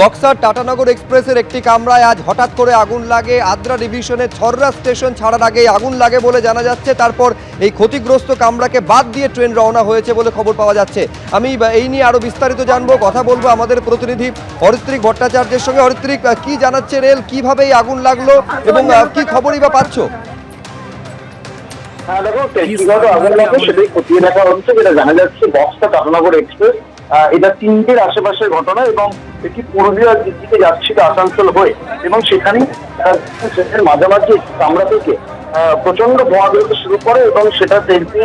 Boxer Tatanagar এক্সপ্রেসের একটি কামরায় আজ হঠাৎ করে আগুন লাগে। আদ্রা ডিভিশনের ছররা স্টেশন ছাড়ার আগে আগুন লাগে বলে জানা যাচ্ছে। তারপর এই ক্ষতিগ্রস্ত কামরাকে বাদ দিয়ে ট্রেন রওনা হয়েছে বলে খবর পাওয়া যাচ্ছে। আমি এই নিয়ে আরও বিস্তারিত জানব, কথা বলব আমাদের প্রতিনিধি হরিত্রিক ভট্টাচার্যের সঙ্গে। হরিত্রিক কি জানাচ্ছে রেল? কীভাবে এই আগুন লাগল এবং কি খবরই বা পাচ্ছ? হ্যাঁ দেখো আগুন সেটাই খতিয়ে দেখা হচ্ছে যেটা জানা যাচ্ছে। বক্সটা এক্সপ্রেস এটা আশেপাশের ঘটনা এবং এটি পুরুলিয়ার দিক যাচ্ছিল আসানসোল হয়ে, এবং সেখানে মাঝামাঝি চামড়া থেকে প্রচণ্ড ধোঁয়া বেরোতে শুরু করে এবং সেটা দেখতে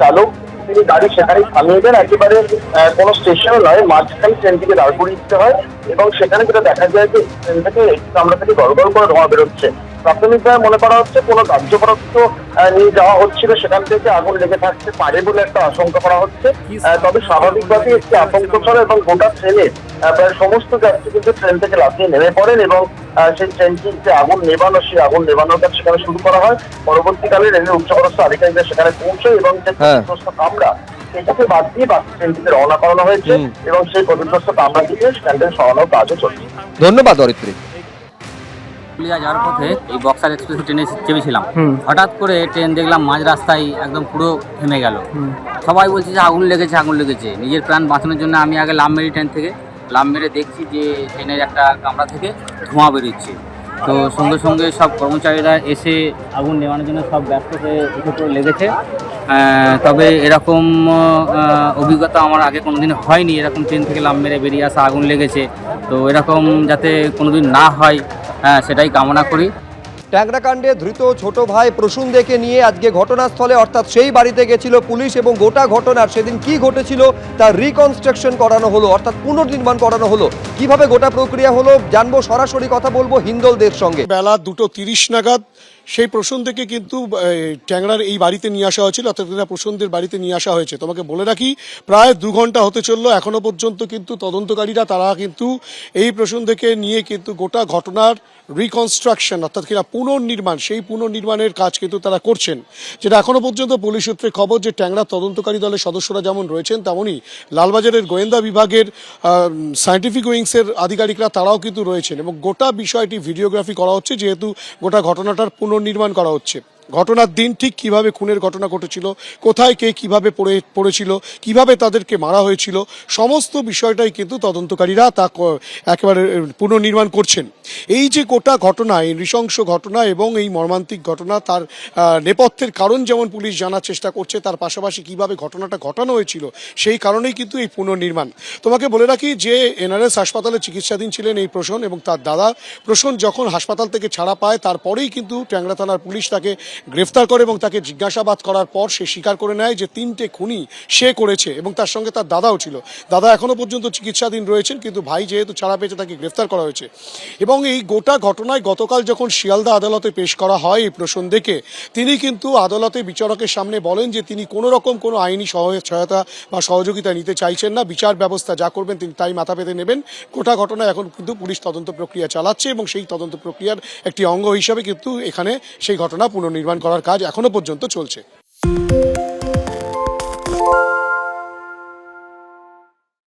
চালক তিনি গাড়ি সেখানে থামিয়ে দেন। একেবারে কোনো স্টেশন নয় মাঝখানে ট্রেনটিকে দাঁড় করিয়ে দিতে হয় এবং সেখানে যেটা দেখা যায় যে ট্রেন থেকে কামরা থেকে গড় গড় করে ধোঁয়া বেরোচ্ছে। প্রাথমিকভাবে মনে করা হচ্ছে কোনো কার্য পদার্থ নিয়ে যাওয়া হচ্ছিল সেখান থেকে আগুন লেগে থাকতে পারে বলে একটা আশঙ্কা করা হচ্ছে। তবে স্বাভাবিকভাবেই একটি আতঙ্ক ছড়া এবং গোটা ট্রেনে প্রায় সমস্ত যাত্রী কিন্তু ট্রেন থেকে লাফিয়ে নেমে পড়েন এবং সেই ট্রেনটি যে আগুন নেবানো সেই আগুন নেবানোর কাজ সেখানে শুরু করা হয়। পরবর্তীকালে রেলের উচ্চপদস্থ আধিকারিকরা সেখানে পৌঁছে এবং যে হ্যাঁ। ক্ষতিগ্রস্ত কামরা সেটাকে বাদ দিয়ে বাকি ট্রেনটিতে রওনা করানো হয়েছে এবং সেই ক্ষতিগ্রস্ত কামরা থেকে স্ট্যান্ডে সরানোর কাজও চলছে। ধন্যবাদ হরিত্রিক পুরুলিয়া যাওয়ার পথে এই বক্সার এক্সপ্রেস ট্রেনে চেপেছিলাম। হঠাৎ করে ট্রেন দেখলাম মাঝ রাস্তায় একদম পুরো থেমে গেল। সবাই বলছে যে আগুন লেগেছে আগুন লেগেছে। নিজের প্রাণ বাঁচানোর জন্য আমি আগে লাভ মেরি ট্রেন থেকে লাভ মেরে দেখছি যে ট্রেনের একটা কামরা থেকে ধোঁয়া বেরোচ্ছে। তো সঙ্গে সঙ্গে সব কর্মচারীরা এসে আগুন নেওয়ানোর জন্য সব ব্যস্ত হয়ে উঠে পড়ে লেগেছে। তবে এরকম অভিজ্ঞতা আমার আগে কোনোদিন হয়নি। এরকম ট্রেন থেকে লাভ মেরে বেরিয়ে আসা আগুন লেগেছে। তো এরকম যাতে কোনোদিন না হয় হ্যাঁ সেটাই কামনা করি। ট্যাংরাকাণ্ডে ধৃত ছোট ভাই প্রসূন দেখে নিয়ে আজকে ঘটনাস্থলে অর্থাৎ সেই বাড়িতে গেছিল পুলিশ এবং গোটা ঘটনার সেদিন কি ঘটেছিল তার রিকনস্ট্রাকশন করানো হলো অর্থাৎ পুনর্নির্মাণ করানো হলো। কীভাবে গোটা প্রক্রিয়া হলো জানব সরাসরি কথা বলব হিন্দলদের সঙ্গে। বেলা দুটো তিরিশ নাগাদ সেই প্রসূন থেকে কিন্তু ট্যাংরার এই বাড়িতে নিয়ে আসা হয়েছিল, অর্থাৎ প্রসূনদের বাড়িতে নিয়ে আসা হয়েছে। তোমাকে বলে রাখি, প্রায় দু ঘণ্টা হতে চলল, এখনও পর্যন্ত কিন্তু তদন্তকারীরা, তারা কিন্তু এই প্রসূন থেকে নিয়ে কিন্তু গোটা ঘটনার রিকনস্ট্রাকশন অর্থাৎ কিনা পুনর্নির্মাণ, সেই পুনর্নির্মাণের কাজ কিন্তু তারা করছেন। যেটা এখনও পর্যন্ত পুলিশ সূত্রে খবর যে ট্যাংরা তদন্তকারী দলের সদস্যরা যেমন রয়েছেন তেমনই লালবাজারের গোয়েন্দা বিভাগের সায়েন্টিফিক উইংসের আধিকারিকরা তারাও কিন্তু রয়েছেন। এবং গোটা বিষয়টি ভিডিওগ্রাফি করা হচ্ছে, যেহেতু গোটা ঘটনাটার পুনর্নির্মাণ করা হচ্ছে। ঘটনার দিন ঠিক কীভাবে খুনের ঘটনা ঘটেছিল, কোথায় কে কীভাবে পড়ে, পড়েছিল, কীভাবে তাদেরকে মারা হয়েছিল, সমস্ত বিষয়টাই কিন্তু তদন্তকারীরা তা একেবারে পুনর্নির্মাণ করছেন। এই যে গোটা ঘটনা, এই নৃশংস ঘটনা এবং এই মর্মান্তিক ঘটনা, তার নেপথ্যের কারণ যেমন পুলিশ জানার চেষ্টা করছে, তার পাশাপাশি কীভাবে ঘটনাটা ঘটানো হয়েছিল, সেই কারণেই কিন্তু এই পুনর্নির্মাণ। তোমাকে বলে রাখি যে, এনআরএস হাসপাতালে চিকিৎসাধীন ছিলেন এই প্রসন এবং তার দাদা। প্রসন যখন হাসপাতাল থেকে ছাড়া পায়, তারপরেই কিন্তু ট্যাংরা থানার পুলিশ তাকে গ্রেফতার করে এবং তাকে জিজ্ঞাসাবাদ করার পর সে স্বীকার করে নেয় যে তিনটে খুনি সে করেছে এবং তার সঙ্গে তার দাদাও ছিল। দাদা এখনও পর্যন্ত চিকিৎসাধীন রয়েছেন কিন্তু ভাই যেহেতু ছাড়া পেয়েছে তাকে গ্রেফতার করা হয়েছে। এবং এই গোটা ঘটনায় গতকাল যখন শিয়ালদা আদালতে পেশ করা হয় এই প্রসঙ্গকে তিনি কিন্তু আদালতে বিচারকের সামনে বলেন যে তিনি কোনো রকম কোনো আইনি সহায়- সহায়তা বা সহযোগিতা নিতে চাইছেন না। বিচার ব্যবস্থা যা করবেন তিনি তাই মাথা পেতে নেবেন। গোটা ঘটনা এখন কিন্তু পুলিশ তদন্ত প্রক্রিয়া চালাচ্ছে এবং সেই তদন্ত প্রক্রিয়ার একটি অঙ্গ হিসাবে কিন্তু এখানে সেই ঘটনা পুনর্নির্মাণ করার কাজ এখনও পর্যন্ত চলছে।